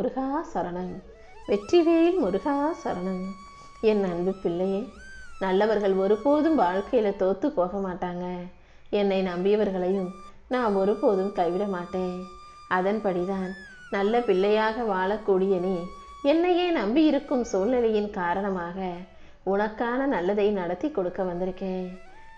முருகா சரணம். வெற்றிவேல் முருகா சரணம். என் அன்பு பிள்ளையே நல்லவர்கள் ஒருபோதும் வாழ்க்கையில் தோத்து போக மாட்டாங்க. என்னை நம்பியவர்களையும் நான் ஒருபோதும் கைவிட மாட்டேன். அதன்படிதான் நல்ல பிள்ளையாக வாழக்கூடிய நீ என்னையே நம்பி இருக்கும் சூழ்நிலையின் காரணமாக உனக்கான நல்லதை நடத்தி கொடுக்க வந்திருக்கேன்.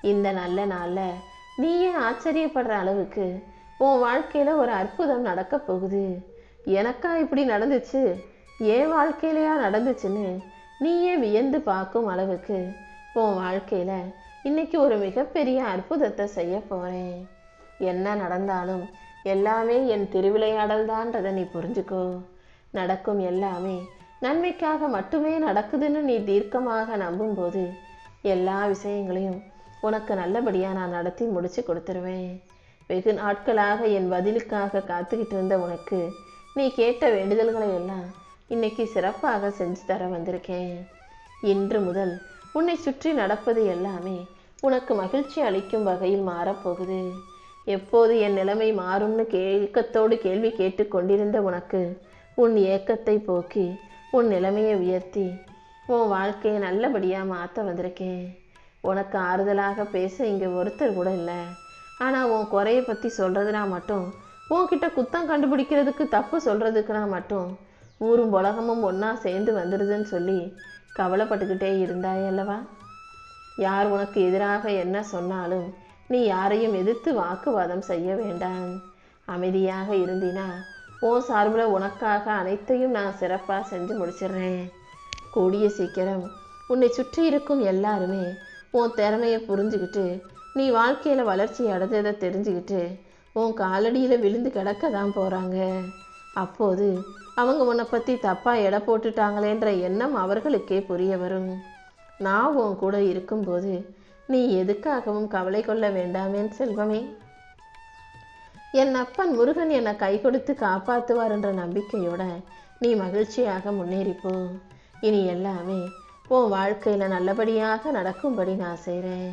இந்த நல்ல நாளில் நீயே ஆச்சரியப்படுற அளவுக்கு உன் வாழ்க்கையில் ஒரு அற்புதம் நடக்கப் போகுது. எனக்கா இப்படி நடந்துச்சு? என் வாழ்க்கையிலையா நடந்துச்சுன்னு நீயே வியந்து பார்க்கும் அளவுக்கு உன் வாழ்க்கையில் இன்னைக்கு ஒரு மிகப்பெரிய அற்புதத்தை செய்ய போகிறேன் என்ன நடந்தாலும் எல்லாமே என் திருவிளையாடல் தான்றதை நீ புரிஞ்சுக்கோ. நடக்கும் எல்லாமே நன்மைக்காக மட்டுமே நடக்குதுன்னு நீ தீர்க்கமாக நம்பும்போது எல்லா விஷயங்களையும் உனக்கு நல்லபடியாக நான் நடத்தி முடிச்சு கொடுத்துருவேன். வெகு நாட்களாக என் பதிலுக்காக காத்துக்கிட்டு இருந்த உனக்கு நீ கேட்ட வேண்டுதல்களை எல்லாம் இன்னைக்கு சிறப்பாக செஞ்சு தர வந்திருக்கேன். இன்று முதல் உன்னை சுற்றி நடப்பது எல்லாமே உனக்கு மகிழ்ச்சி அளிக்கும் வகையில் மாறப்போகுது. எப்போது என் நிலைமை மாறும்னு ஏக்கத்தோடு கேள்வி கேட்டு கொண்டிருந்த உனக்கு உன் ஏக்கத்தை போக்கி உன் நிலைமையை உயர்த்தி உன் வாழ்க்கையை நல்லபடியாக மாற்ற வந்திருக்கேன். உனக்கு ஆறுதலாக பேச இங்கே ஒருத்தர் கூட இல்லை. ஆனால் உன் குறையை பற்றி சொல்கிறதுனா மட்டும் உன்கிட்ட குத்தம் கண்டுபிடிக்கிறதுக்கு தப்பு சொல்கிறதுக்குனா மட்டும் ஊரும் உலகமும் ஒன்றா சேர்ந்து வந்துடுதுன்னு சொல்லி கவலைப்பட்டுக்கிட்டே இருந்தாய் அல்லவா? யார் உனக்கு எதிராக என்ன சொன்னாலும் நீ யாரையும் எதிர்த்து வாக்குவாதம் செய்ய வேண்டாம். அமைதியாக இருந்தினா உன் சார்பில் உனக்காக அனைத்தையும் நான் சிறப்பாக செஞ்சு முடிச்சிடுறேன். கூடிய சீக்கிரம் உன்னை சுற்றி இருக்கும் எல்லாருமே உன் திறமையை புரிஞ்சுக்கிட்டு நீ வாழ்க்கையில் வளர்ச்சி அடைஞ்சதை தெரிஞ்சுக்கிட்டு உன் காலடியில் விழுந்து கிடக்க தான் போகிறாங்க அப்போது அவங்க உன்னை பற்றி தப்பாக எடை போட்டுட்டாங்களேன்ற எண்ணம் அவர்களுக்கே புரிய வரும். நான் உன் கூட இருக்கும்போது நீ எதுக்காகவும் கவலை கொள்ள வேண்டாமேன் செல்வமே. என் அப்பன் முருகன் என்னை கை கொடுத்து காப்பாற்றுவார் என்ற நம்பிக்கையோட நீ மகிழ்ச்சியாக முன்னேறிப்போ. இனி எல்லாமே உன் வாழ்க்கையில் நல்லபடியாக நடக்கும்படி நான் செய்கிறேன்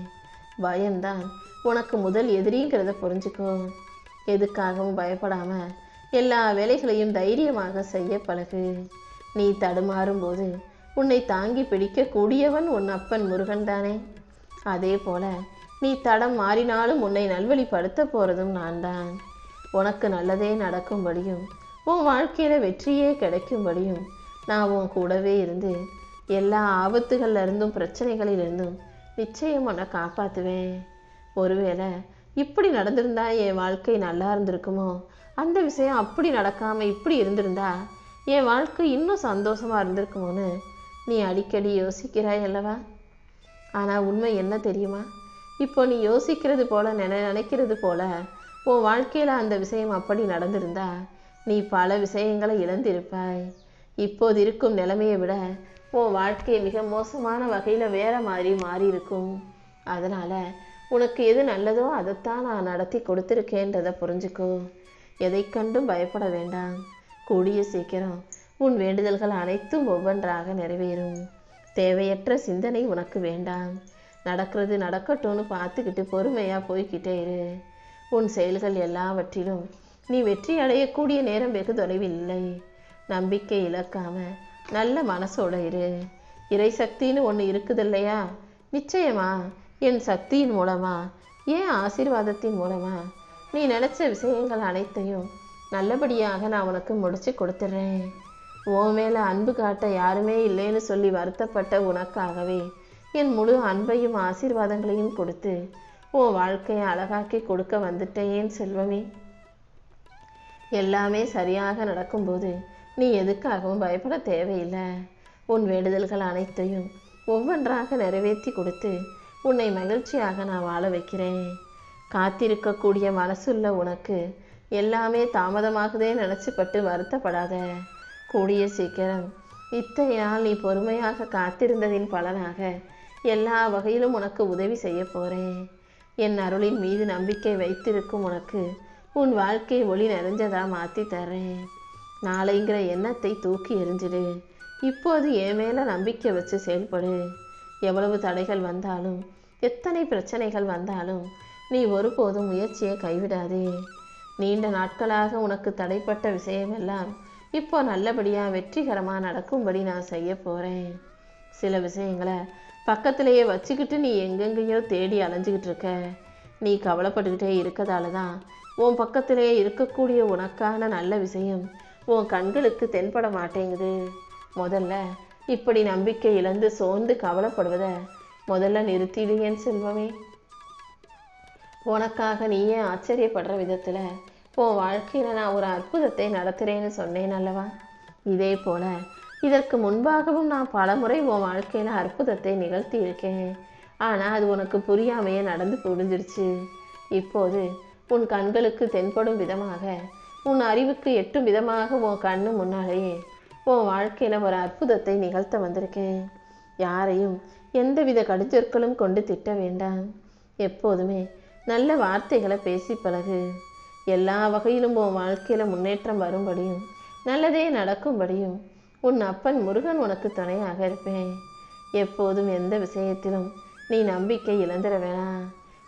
பயம்தான் உனக்கு முதல் எதிரிங்கிறத புரிஞ்சுக்கோ. எதுக்காகவும் பயப்படாமல் எல்லா வேலைகளையும் தைரியமாக செய்ய பழகு. நீ தடுமாறும் போது உன்னை தாங்கி பிடிக்கக்கூடியவன் உன் அப்பன் முருகன் தானே. அதே போல நீ தடம் மாறினாலும் உன்னை நல்வழிப்படுத்த போகிறதும் நான் தான். உனக்கு நல்லதே நடக்கும்படியும் உன் வாழ்க்கையில் வெற்றியே கிடைக்கும்படியும் நான் உன் கூடவே இருந்து எல்லா ஆபத்துகள்லேருந்தும் பிரச்சனைகளிலிருந்தும் நிச்சயம் உன்னை காப்பாற்றுவேன் ஒருவேளை இப்படி நடந்திருந்தா என் வாழ்க்கை நல்லா இருந்திருக்குமோ? அந்த விஷயம் அப்படி நடக்காமல் இப்படி இருந்திருந்தா என் வாழ்க்கை இன்னும் சந்தோஷமாக இருந்திருக்குமோன்னு நீ அடிக்கடி யோசிக்கிறாய் அல்லவா? ஆனால் உண்மை என்ன தெரியுமா? இப்போ நீ யோசிக்கிறது போல நினை நினைக்கிறது போல உன் வாழ்க்கையில் அந்த விஷயம் அப்படி நடந்திருந்தா நீ பல விஷயங்களை இழந்திருப்பாய். இப்போது இருக்கும் நிலைமையை விட உன் வாழ்க்கை மிக மோசமான வகையில் வேற மாதிரி மாறி இருக்கும் அதனால் உனக்கு எது நல்லதோ அதைத்தான் நான் நடத்தி கொடுத்துருக்கேன்றதை புரிஞ்சுக்கோ. எதை கண்டும் பயப்பட வேண்டாம். கூடிய சீக்கிரம் உன் வேண்டுதல்கள் அனைத்தும் ஒவ்வொன்றாக நிறைவேறும். தேவையற்ற சிந்தனை உனக்கு வேண்டாம். நடக்கிறது நடக்கட்டும்னு பார்த்துக்கிட்டு பொறுமையாக போய்க்கிட்டே இரு. உன் செயல்கள் எல்லாவற்றிலும் நீ வெற்றி அடையக்கூடிய நேரம் வெகு தொலைவில்லை இல்லை. நம்பிக்கை இழக்காம நல்ல மனசோட இரு. இறை சக்தின்னு ஒன்று இருக்குது இல்லையா நிச்சயமா என் சக்தியின் மூலமா? ஏன் ஆசீர்வாதத்தின் மூலமா? நீ நினச்ச விஷயங்கள் அனைத்தையும் நல்லபடியாக நான் உனக்கு முடிச்சு கொடுத்துட்றேன் உன் மேலே அன்பு காட்ட யாருமே இல்லைன்னு சொல்லி வருத்தப்பட்ட உனக்காகவே என் முழு அன்பையும் ஆசீர்வாதங்களையும் கொடுத்து உன் வாழ்க்கையை அழகாக்கி கொடுக்க வந்துட்டேன் செல்வமே. எல்லாமே சரியாக நடக்கும்போது நீ எதுக்காகவும் பயப்பட தேவையில்லை. உன் வேண்டுதல்கள் அனைத்தையும் ஒவ்வொன்றாக நிறைவேற்றி கொடுத்து உன்னை மகிழ்ச்சியாக நான் வாழ வைக்கிறேன். காத்திருக்கக்கூடிய மனசுள்ள உனக்கு எல்லாமே தாமதமாகுதே நினச்சிப்பட்டு வருத்தப்படாத. கூடிய சீக்கிரம் இத்தனை நாள் நீ பொறுமையாக காத்திருந்ததின் பலனாக எல்லா வகையிலும் உனக்கு உதவி செய்ய போகிறேன் என் அருளின் மீது நம்பிக்கை வைத்திருக்கும் உனக்கு உன் வாழ்க்கை ஒளி நிறைஞ்சதா மாற்றி தர்றேன். நாளைங்கிற எண்ணத்தை தூக்கி எறிஞ்சிடு. இப்போது என் மேலே நம்பிக்கை வச்சு செயல்படு. எவ்வளவு தடைகள் வந்தாலும் எத்தனை பிரச்சனைகள் வந்தாலும் நீ ஒருபோதும் முயற்சியை கைவிடாதே. நீண்ட நாட்களாக உனக்கு தடைப்பட்ட விஷயமெல்லாம் இப்போ நல்லபடியாக வெற்றிகரமாக நடக்கும்படி நான் செய்ய போகிறேன் சில விஷயங்களை பக்கத்திலேயே வச்சுக்கிட்டு நீ எங்கெங்கேயோ தேடி அலைஞ்சிக்கிட்டு இருக்க. நீ கவலைப்பட்டுக்கிட்டே இருக்கதால தான் உன் பக்கத்திலேயே இருக்கக்கூடிய உனக்கான நல்ல விஷயம் உன் கண்களுக்கு தென்பட மாட்டேங்குது. முதல்ல இப்படி நம்பிக்கை இழந்து சோர்ந்து கவலைப்படுவதை முதல்ல நிறுத்திடு என் செல்வமே. உனக்காக நீயே ஆச்சரியப்படுற விதத்தில் உன் வாழ்க்கையில் நான் ஒரு அற்புதத்தை நடத்துகிறேன்னு சொன்னேன் அல்லவா? இதே போல இதற்கு முன்பாகவும் நான் பலமுறை உன் வாழ்க்கையில் அற்புதத்தை நிகழ்த்தி இருக்கேன். ஆனால் அது உனக்கு புரியாமையே நடந்து புரிஞ்சிருச்சு. இப்போது உன் கண்களுக்கு தென்படும் விதமாக உன் அறிவுக்கு எட்டும் விதமாக உன் கண்ணு முன்னாலேயே உன் வாழ்க்கையில் ஒரு அற்புதத்தை நிகழ்த்த வந்திருக்கேன். யாரையும் எந்தவித கடுச்சொற்களும் கொண்டு திட்ட வேண்டாம். எப்போதுமே நல்ல வார்த்தைகளை பேசி பழகு. எல்லா வகையிலும் உன் வாழ்க்கையில் முன்னேற்றம் வரும்படியும் நல்லதே நடக்கும்படியும் உன் அப்பன் முருகன் உனக்கு துணையாக இருப்பேன். எப்போதும் எந்த விஷயத்திலும் நீ நம்பிக்கை இழந்துட வேணாம்.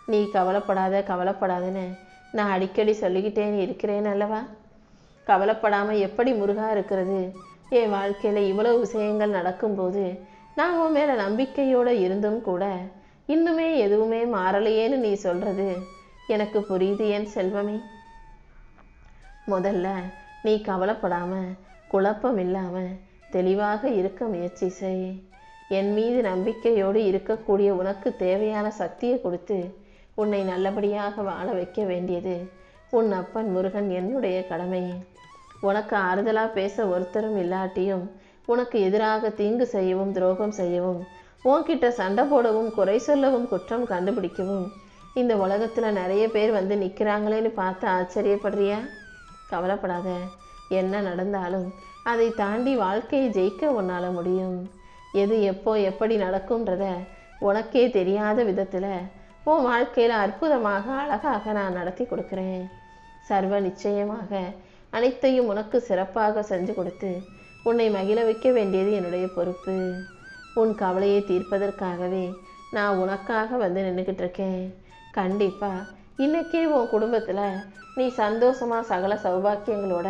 நீ கவலைப்படாத கவலைப்படாதன்னு நான் அடிக்கடி சொல்லிக்கிட்டே இருக்கிறேன் அல்லவா? கவலைப்படாமல் எப்படி முருகா இருக்கிறது? என் வாழ்க்கையில் இவ்வளவு விஷயங்கள் நடக்கும்போது நான் உன் மேலே நம்பிக்கையோடு இருந்தும் கூட இன்னுமே எதுவுமே மாறலையேன்னு நீ சொல்கிறது எனக்கு புரியுது என் செல்வமே? முதல்ல நீ கவலைப்படாம குழப்பம் இல்லாம தெளிவாக இருக்க முயற்சி செய். என் மீது நம்பிக்கையோடு இருக்கக்கூடிய உனக்கு தேவையான சக்தியை கொடுத்து உன்னை நல்லபடியாக வாழ வைக்க வேண்டியது உன் அப்பன் முருகன் என்னுடைய கடமை. உனக்கு ஆறுதலாக பேச ஒருத்தரும் இல்லாட்டியும் உனக்கு எதிராக தீங்கு செய்யவும் துரோகம் செய்யவும் உன்கிட்ட சண்டை போடவும் குறை சொல்லவும் குற்றம் கண்டுபிடிக்கவும் இந்த உலகத்தில் நிறைய பேர் வந்து நிற்கிறாங்களேன்னு பார்த்து ஆச்சரியப்படுறியா? கவலைப்படாத. என்ன நடந்தாலும் அதை தாண்டி வாழ்க்கையை ஜெயிக்க உன்னால் முடியும். எது எப்போ எப்படி நடக்கும்ன்றத உனக்கே தெரியாத விதத்தில் உன் வாழ்க்கையில் அற்புதமாக அழகாக நான் நடத்தி கொடுக்குறேன். சர்வ நிச்சயமாக அனைத்தையும் உனக்கு சிறப்பாக செஞ்சு கொடுத்து உன்னை மகிழ வைக்க வேண்டியது என்னுடைய பொறுப்பு. உன் கவலையை தீர்ப்பதற்காகவே நான் உனக்காக வந்து நின்றுக்கிட்டு இருக்கேன். கண்டிப்பாக இன்னைக்கே உன் குடும்பத்தில் நீ சந்தோஷமாக சகல சௌபாக்கியங்களோட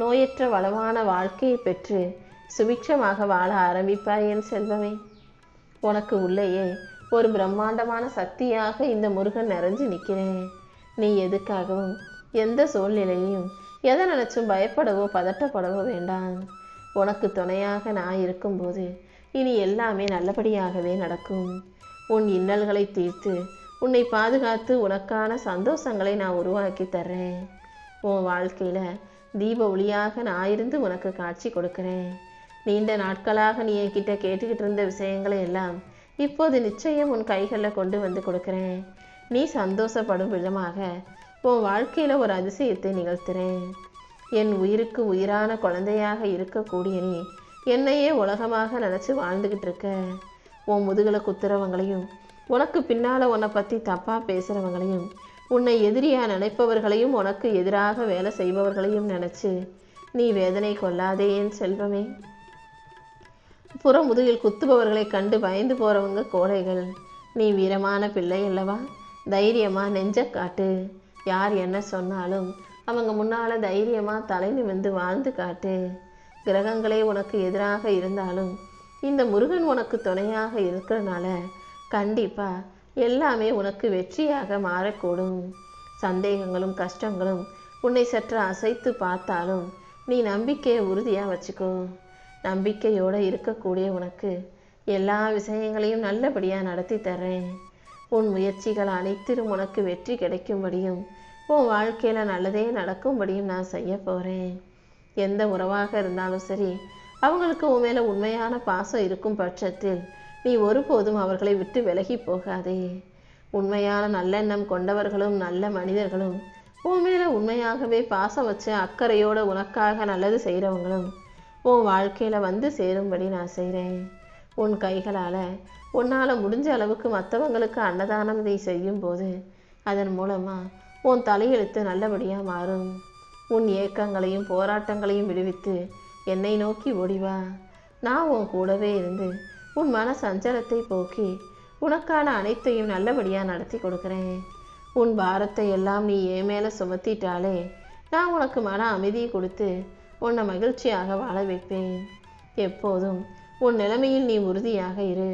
நோயற்ற வளமான வாழ்க்கையை பெற்று சுபிக்ஷமாக வாழ ஆரம்பிப்பாய் என் செல்வமே. உனக்கு உள்ளேயே ஒரு பிரம்மாண்டமான சக்தியாக இந்த முருகன் நிறைஞ்சு நிற்கிறேன் நீ எதுக்காகவும் எந்த சூழ்நிலையையும் எதை நினைச்சும் பயப்படவோ பதட்டப்படவோ வேண்டாம். உனக்கு துணையாக நான் இருக்கும்போது இனி எல்லாமே நல்லபடியாகவே நடக்கும். உன் இன்னல்களை தீர்த்து உன்னை பாதுகாத்து உனக்கான சந்தோஷங்களை நான் உருவாக்கி தர்றேன். உன் வாழ்க்கையில் தீப ஒளியாக நான் இருந்து உனக்கு காட்சி கொடுக்குறேன். நீண்ட நாட்களாக நீ என்கிட்ட கேட்டுக்கிட்டு இருந்த விஷயங்களை எல்லாம் இப்போது நிச்சயம் உன் கைகளில் கொண்டு வந்து கொடுக்குறேன். நீ சந்தோஷப்படும் விதமாக உன் வாழ்க்கையில் ஒரு அதிசயத்தை நிகழ்த்துறேன். என் உயிருக்கு உயிரான குழந்தையாக இருக்கக்கூடிய நீ என்னையே உலகமாக நினச்சி வாழ்ந்துக்கிட்டு இருக்க. உன் முதுகில் குத்துறவங்களையும் உனக்கு பின்னால் உன்னை பற்றி தப்பாக பேசுகிறவங்களையும் உன்னை எதிரியாக நினைப்பவர்களையும் உனக்கு எதிராக வேலை செய்பவர்களையும் நினச்சி நீ வேதனை கொள்ளாதே என் செல்வமே. புற முதுகில் குத்துபவர்களை கண்டு பயந்து போகிறவங்க கோழைகள். நீ வீரமான பிள்ளை அல்லவா? தைரியமாக நெஞ்ச காட்டு. யார் என்ன சொன்னாலும் அவங்க முன்னால் தைரியமாக தலை நிமிந்து வாழ்ந்து காட்டு. கிரகங்களே உனக்கு எதிராக இருந்தாலும் இந்த முருகன் உனக்கு துணையாக இருக்கிறனால கண்டிப்பாக எல்லாமே உனக்கு வெற்றியாக மாறக்கூடும். சந்தேகங்களும் கஷ்டங்களும் உன்னை சற்று அசைத்து பார்த்தாலும் நீ நம்பிக்கையை உறுதியாக வச்சுக்கோ. நம்பிக்கையோடு இருக்கக்கூடிய உனக்கு எல்லா விஷயங்களையும் நல்லபடியாக நடத்தி தர்றேன். உன் முயற்சிகள் அனைத்திலும் உனக்கு வெற்றி கிடைக்கும்படியும் உன் வாழ்க்கையில் நல்லதே நடக்கும்படியும் நான் செய்ய போகிறேன் எந்த உறவாக இருந்தாலும் சரி அவங்களுக்கு உன் மேலே உண்மையான பாசம் இருக்கும் பட்சத்தில் நீ ஒருபோதும் அவர்களை விட்டு விலகி போகாதே. உண்மையான நல்லெண்ணம் கொண்டவர்களும் நல்ல மனிதர்களும் உன் மேலே உண்மையாகவே பாசம் வச்சு அக்கறையோட உனக்காக நல்லது செய்கிறவங்களும் உன் வாழ்க்கையில் வந்து சேரும்படி நான் செய்கிறேன் உன் கைகளால் உன்னால் முடிஞ்ச அளவுக்கு மற்றவங்களுக்கு அன்னதானம் இதை செய்யும்போது அதன் மூலமாக உன் தலையெழுத்து நல்லபடியாக மாறும். உன் ஏக்கங்களையும் போராட்டங்களையும் விடுவித்து என்னை நோக்கி ஓடிவா நான் உன் கூடவே இருந்து உன் மன சஞ்சலத்தை போக்கி உனக்கான அனைத்தையும் நல்லபடியாக நடத்தி கொடுக்குறேன். உன் பாரத்தை எல்லாம் நீ என் மேலே சுமத்திட்டாலே நான் உனக்கு மன அமைதியை கொடுத்து உன்னை மகிழ்ச்சியாக வாழ வைப்பேன். எப்போதும் உன் நிலைமையில் நீ உறுதியாக இரு.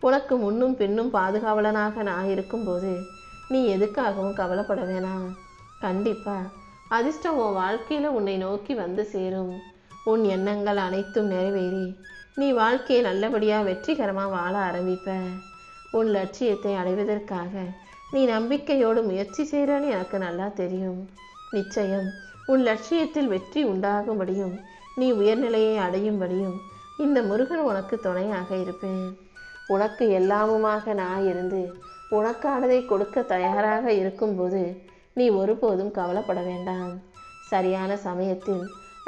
உனக்கு முன்னும் பின்னும் பாதுகாவலனாக நான் இருக்கும்போது நீ எதுக்காகவும் கவலைப்பட வேணாம். கண்டிப்பா. அதிர்ஷ்டம் உன் வாழ்க்கையில் உன்னை நோக்கி வந்து சேரும். உன் எண்ணங்கள் அனைத்தும் நிறைவேறி நீ வாழ்க்கையை நல்லபடியாக வெற்றிகரமாக வாழ ஆரம்பிப்ப. உன் லட்சியத்தை அடைவதற்காக நீ நம்பிக்கையோடு முயற்சி செய்கிறன்னு எனக்கு நல்லா தெரியும். நிச்சயம் உன் லட்சியத்தில் வெற்றி உண்டாகும்படியும் நீ உயர்நிலையை அடையும்படியும் இந்த முருகன் உனக்கு துணையாக இருப்பேன். உனக்கு எல்லாமுமாக நான் இருந்து உனக்கானதை கொடுக்க தயாராக இருக்கும்போது நீ ஒருபோதும் கவலைப்பட வேண்டாம். சரியான சமயத்தில்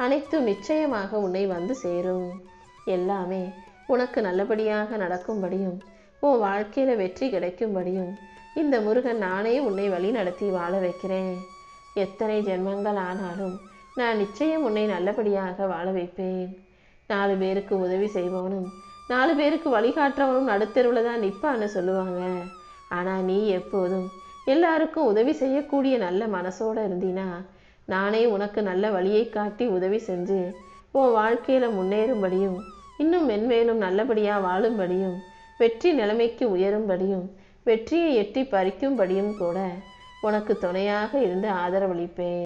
அனைத்தும் நிச்சயமாக உன்னை வந்து சேரும். எல்லாமே உனக்கு நல்லபடியாக நடக்கும்படியும் உன் வாழ்க்கையில் வெற்றி கிடைக்கும்படியும் இந்த முருகன் நானே உன்னை வழி நடத்தி வாழ வைக்கிறேன். எத்தனை ஜென்மங்கள் ஆனாலும் நான் நிச்சயம் உன்னை நல்லபடியாக வாழ வைப்பேன். நாலு பேருக்கு உதவி செய்பவனும் நாலு பேருக்கு வழிகாட்டுறவனும் நடுத்தருவில் தான் நிற்பான்னு சொல்லுவாங்க. ஆனால் நீ எப்போதும் எல்லாருக்கும் உதவி செய்யக்கூடிய நல்ல மனசோடு இருந்தினா நானே உனக்கு நல்ல வழியை காட்டி உதவி செஞ்சு உன் வாழ்க்கையில் முன்னேறும்படியும் இன்னும் மென்மேலும் நல்லபடியாக வாழும்படியும் வெற்றி நிலைமைக்கு உயரும்படியும் வெற்றியை எட்டி பறிக்கும்படியும் கூட உனக்கு துணையாக இருந்து ஆதரவளிப்பேன்.